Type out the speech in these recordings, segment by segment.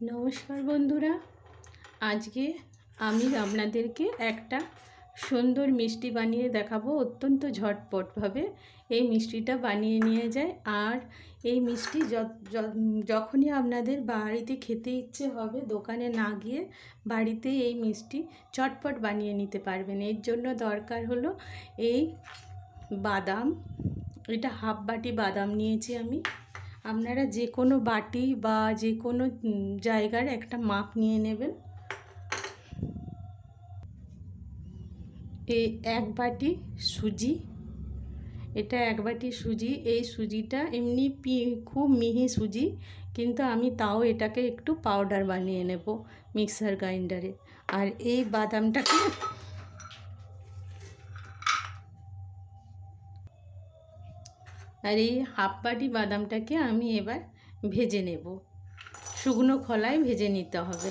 নমস্কার বন্ধুরা। আজকে আমি আপনাদেরকে একটা সুন্দর মিষ্টি বানিয়ে দেখাবো অত্যন্ত ঝটপটভাবে। এই মিষ্টিটা বানিয়ে নিয়ে যায় আর এই মিষ্টি যখনই আপনাদের বাড়িতে খেতে ইচ্ছে হবে, দোকানে না গিয়ে বাড়িতে এই মিষ্টি চটপট বানিয়ে নিতে পারবেন। এর জন্য দরকার হলো এই বাদাম। এটা হাফ বাটি বাদাম নিয়েছি আমি। আপনারা যে কোনো বাটি বা যে কোনো জায়গার একটা মাপ নিয়ে নেবেন। এই এক বাটি সুজি, এটা এক বাটি সুজি। এই সুজিটা এমনি পি, খুব মিহি সুজি, কিন্তু আমি তাও এটাকে একটু পাউডার বানিয়ে নেব মিক্সার গ্রাইন্ডারে। আর এই বাদামটাকে আর এই হাফ বাটি বাদামটাকে আমি এবার ভেজে নেব। শুকনো খলায় ভেজে নিতে হবে।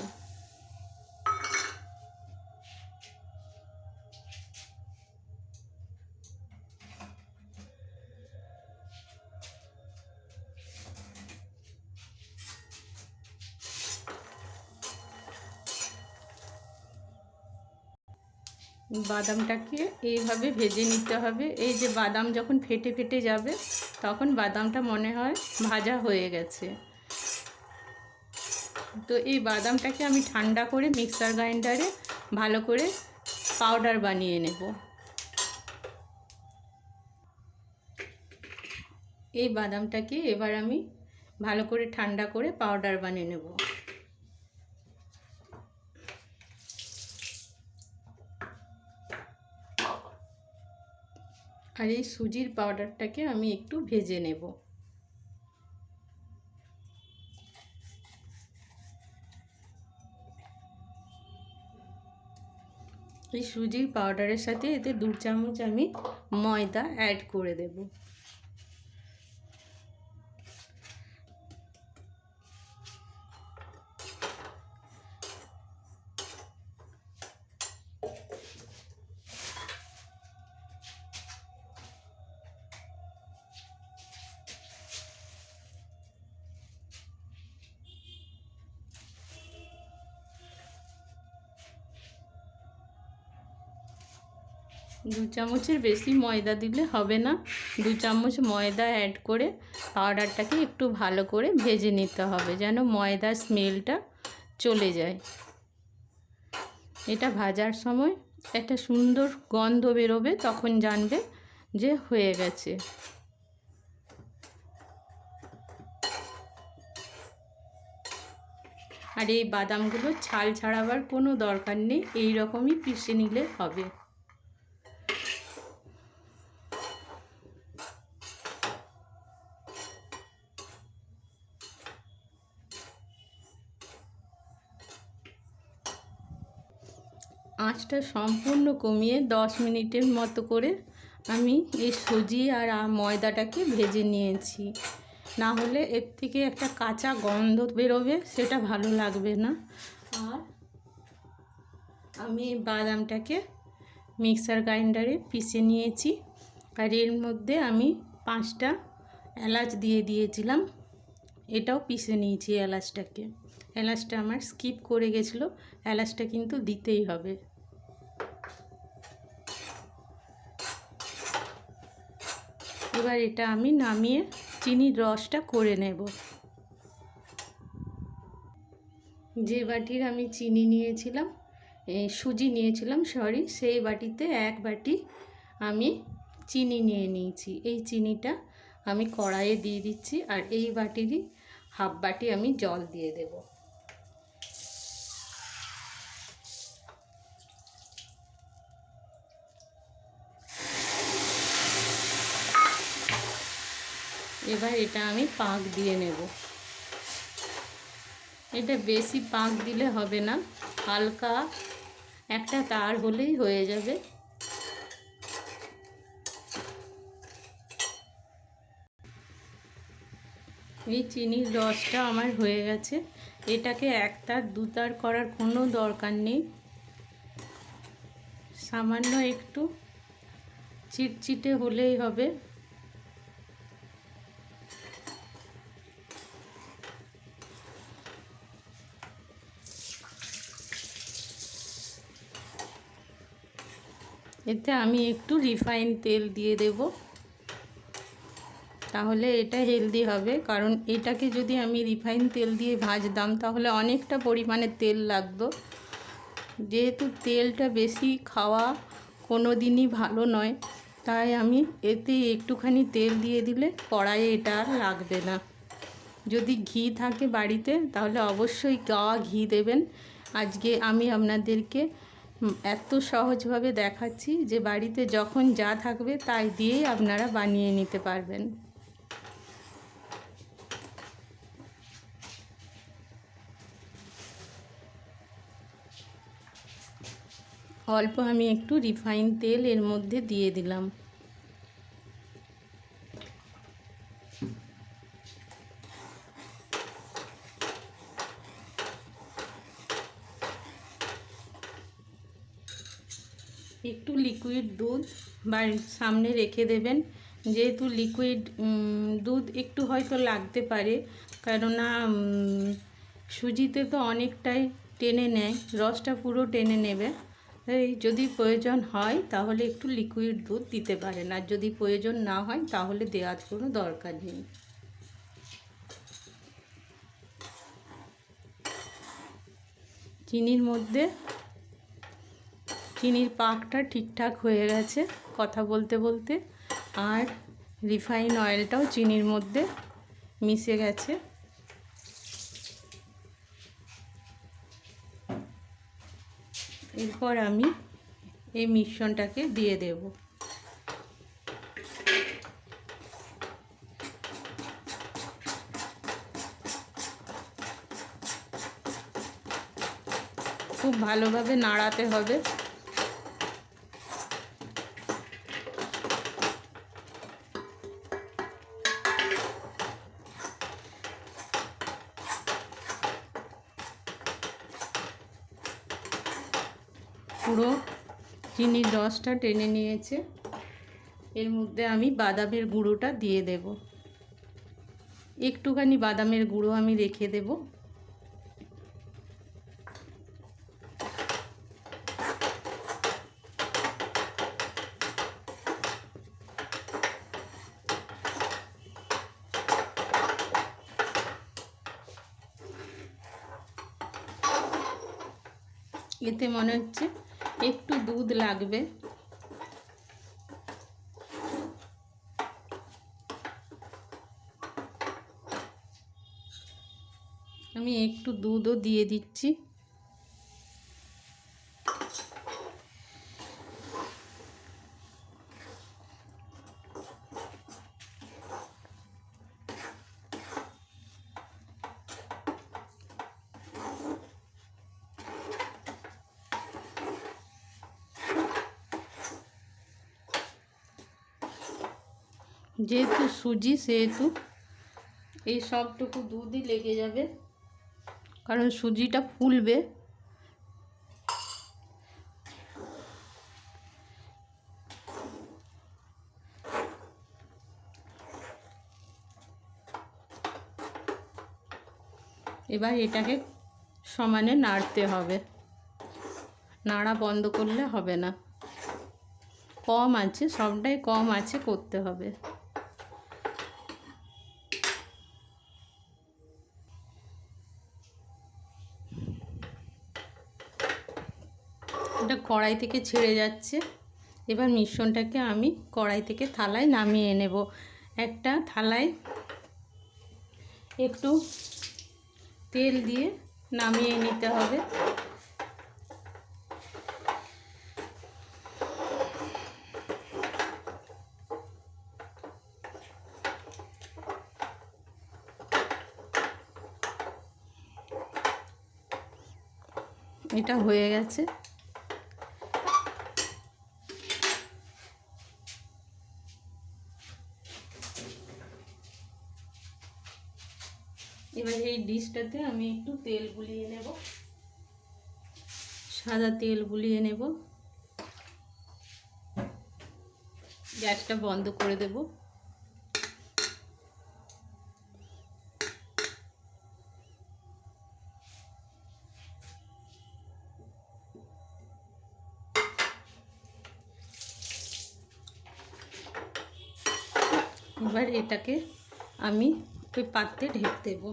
বাদামটাকে এইভাবে ভেজে নিতে হবে। এই যে বাদাম যখন ফেটে ফেটে যাবে তখন বাদামটা মনে হয় ভাজা হয়ে গেছে। তো এই বাদামটাকে আমি ঠান্ডা করে মিক্সার গ্রাইন্ডারে ভালো করে পাউডার বানিয়ে নেব। এই বাদামটাকে এবার আমি ভালো করে ঠান্ডা করে পাউডার বানিয়ে নেব। আর এই সুজির পাউডারটাকে আমি একটু ভেজে নেব। এই সুজির পাউডারের সাথে এতে দু চামচ আমি ময়দা অ্যাড করে দেব। দু চামচের বেশি ময়দা দিলে হবে না। দু চামচ ময়দা অ্যাড করে পাউডারটাকে একটু ভালো করে ভেজে নিতে হবে যেন ময়দার স্মেলটা চলে যায়। এটা ভাজার সময় একটা সুন্দর গন্ধ বেরোবে, তখন জানবে যে হয়ে গেছে। আর এই বাদামগুলো ছাল ছাড়াবার কোনো দরকার নেই এই রকমই পিষে নিলে হবে। আঁচটা সম্পূর্ণ কমিয়ে দশ মিনিটের মতো করে আমি এই সুজি আর ময়দাটাকে ভেজে নিয়েছি। না হলে এর থেকে একটা কাঁচা গন্ধ বেরোবে, সেটা ভালো লাগবে না। আর আমি বাদামটাকে মিক্সার গ্রাইন্ডারে পিষে নিয়েছি। আর এর মধ্যে আমি পাঁচটা এলাচ দিয়ে দিয়েছিলাম। এটাও পিষে নিয়েছি এলাচটাকে। এলাচটা আমার স্কিপ করে গেছিল। এলাচটা কিন্তু দিতেই হবে। এবার এটা আমি নামিয়ে চিনির রসটা করে নেব। যে বাটির আমি চিনি নিয়েছিলাম সুজি নিয়েছিলাম, সরি, সেই বাটিতে এক বাটি আমি চিনি নিয়ে নিয়েছি। এই চিনিটা আমি কড়াইয়ে দিয়ে দিচ্ছি আর এই বাটিরই হাফ বাটি আমি জল দিয়ে দেব। এবার এটা আমি পাক দিয়ে নেব। এটা বেশি পাক দিলে হবে না, হালকা একটা তার হলেই হয়ে যাবে। এই চিনির রসটা আমার হয়ে গেছে। এটাকে একতার দুতার করার কোনো দরকার নেই। সামান্য একটু চিটচিটে হলেই হবে। এতে আমি একটু রিফাইন তেল দিয়ে দেব। তাহলে এটা হেলদি হবে। কারণ এটাকে যদি আমি রিফাইন তেল দিয়ে ভাজতাম, তাহলে অনেকটা পরিমাণে তেল লাগতো। যেহেতু তেলটা বেশি খাওয়া কোনো দিনই ভালো নয়, তাই আমি এতে একটুখানি তেল দিয়ে দিলে কড়াইয়ে এটা আর লাগবে না। যদি ঘি থাকে বাড়িতে, তাহলে অবশ্যই গাওয়া ঘি দেবেন। আজকে আমি আপনাদেরকে এত সহজভাবে দেখাচ্ছি যে বাড়িতে যখন যা থাকবে তাই দিয়েই আপনারা বানিয়ে নিতে পারবেন। অল্প আমি একটু রিফাইন তেল এর মধ্যে দিয়ে দিলাম একটু লিকুইড দুধ বাড়ির সামনে রেখে দেবেন। যেহেতু লিকুইড দুধ একটু হয়তো লাগতে পারে, কেননা সুজিতে তো অনেকটাই টেনে নেয়, রসটা পুরো টেনে নেবে। এই যদি প্রয়োজন হয়, তাহলে একটু লিকুইড দুধ দিতে পারেন। আর যদি প্রয়োজন না হয়, তাহলে দেওয়ার কোনো দরকার নেই। চিনির মধ্যে চিনির পাকটা ঠিকঠাক হয়ে গেছে কথা বলতে বলতে। আর রিফাইন অয়েলটাও চিনির মধ্যে মিশে গেছে। এরপর আমি এই মিশ্রণটাকে দিয়ে দেব। খুব ভালোভাবে নাড়াতে হবে। পুরো চিনির রসটা টেনে নিয়েছে। এর মধ্যে আমি বাদামের গুঁড়োটা দিয়ে দেব। একটুখানি বাদামের গুঁড়ো আমি রেখে দেব। এতে মনে হচ্ছে একটু দুধ লাগবে। আমি একটু দুধও দিয়ে দিচ্ছি। যেহেতু সুজি, সেহেতু এই সবটুকু দুধই লেগে যাবে। কারণ সুজিটা ফুলবে। এবার এটাকে সমানে নাড়তে হবে। নাড়া বন্ধ করলে হবে না। কম আছে, সবটাই কম আছে করতে হবে। কড়াই থেকে ছেড়ে যাচ্ছে। এবার মিশ্রণটাকে আমি কড়াই থেকে থালায় নামিয়ে নেব। একটা থালায় একটু তেল দিয়ে নামিয়ে নিতে হবে। এটা হয়ে গেছে। এবার এই ডিশটাতে আমি একটু তেল গুলিয়ে নেব। সাদা তেল গুলিয়ে নেব। গ্যাসটা বন্ধ করে দেব। এবার এটাকে আমি ওই পাত্রে ঢেকে দেবো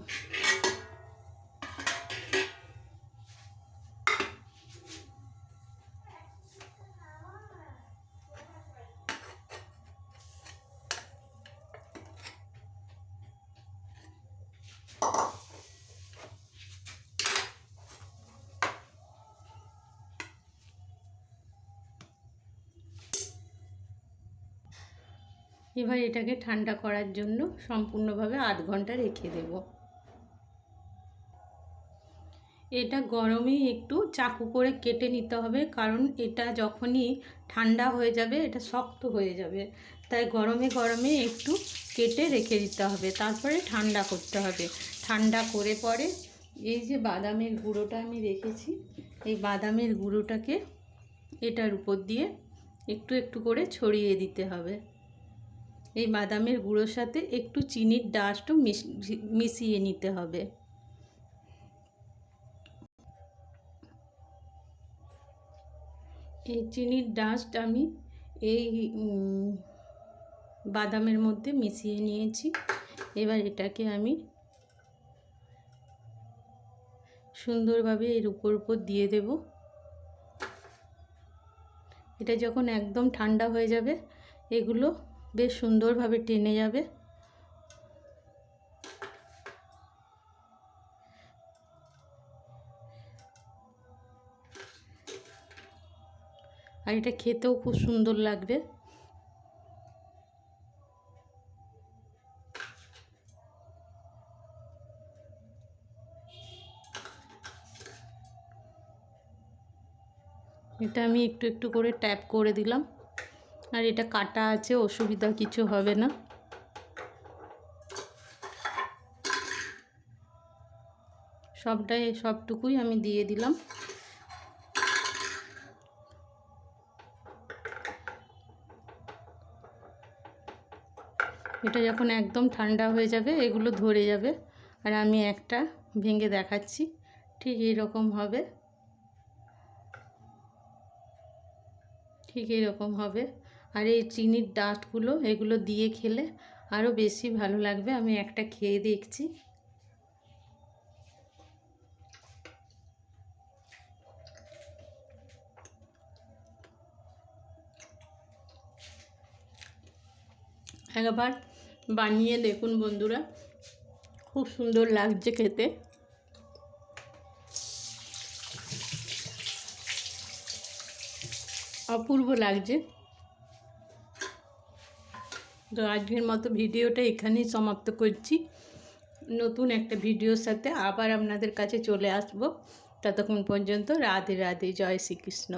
এবার এটাকে ঠান্ডা করার জন্য সম্পূর্ণভাবে আধ ঘণ্টা রেখে দেব। এটা গরমে একটু চাকু করে কেটে নিতে হবে, কারণ এটা যখনই ঠান্ডা হয়ে যাবে, এটা শক্ত হয়ে যাবে। তাই গরমে গরমে একটু কেটে রেখে দিতে হবে, তারপরে ঠান্ডা করতে হবে। ঠান্ডা করে পরে এই যে বাদামের গুঁড়োটা আমি রেখেছি, এই বাদামের গুঁড়োটাকে এটার উপর দিয়ে একটু একটু করে ছড়িয়ে দিতে হবে। এই বাদামের গুঁড়োর সাথে একটু চিনির ডাস্টও মিশিয়ে নিতে হবে। এই চিনির ডাস্ট আমি এই বাদামের মধ্যে মিশিয়ে নিয়েছি। এবার এটাকে আমি সুন্দরভাবে এর উপর উপর দিয়ে দেব। এটা যখন একদম ঠান্ডা হয়ে যাবে, এগুলো বেশ সুন্দরভাবে টেনে যাবে। আর এটা খেতেও খুব সুন্দর লাগবে। এটা আমি একটু একটু করে ট্যাপ করে দিলাম। আর এটা কাটা আছে, অসুবিধা কিছু হবে না। সবটাই, সবটুকুই আমি দিয়ে দিলাম। এটা যখন একদম ঠান্ডা হয়ে যাবে, এগুলো ধরে যাবে। আর আমি একটা ভেঙে দেখাচ্ছি, ঠিক এইরকম হবে। ঠিক এরকম হবে। আর এই চিনির ডাস্টগুলো এগুলো দিয়ে খেলে আরও বেশি ভালো লাগবে। আমি একটা খেয়ে দেখছি। একবার বানিয়ে দেখুন বন্ধুরা, খুব সুন্দর লাগছে খেতে। অপূর্ব লাগছে। তো আজকের মতো ভিডিওটা এখানেই সমাপ্ত করছি। নতুন একটা ভিডিওর সাথে আবার আপনাদের কাছে চলে আসব। ততক্ষণ পর্যন্ত রাধে রাধে, জয় শ্রীকৃষ্ণ।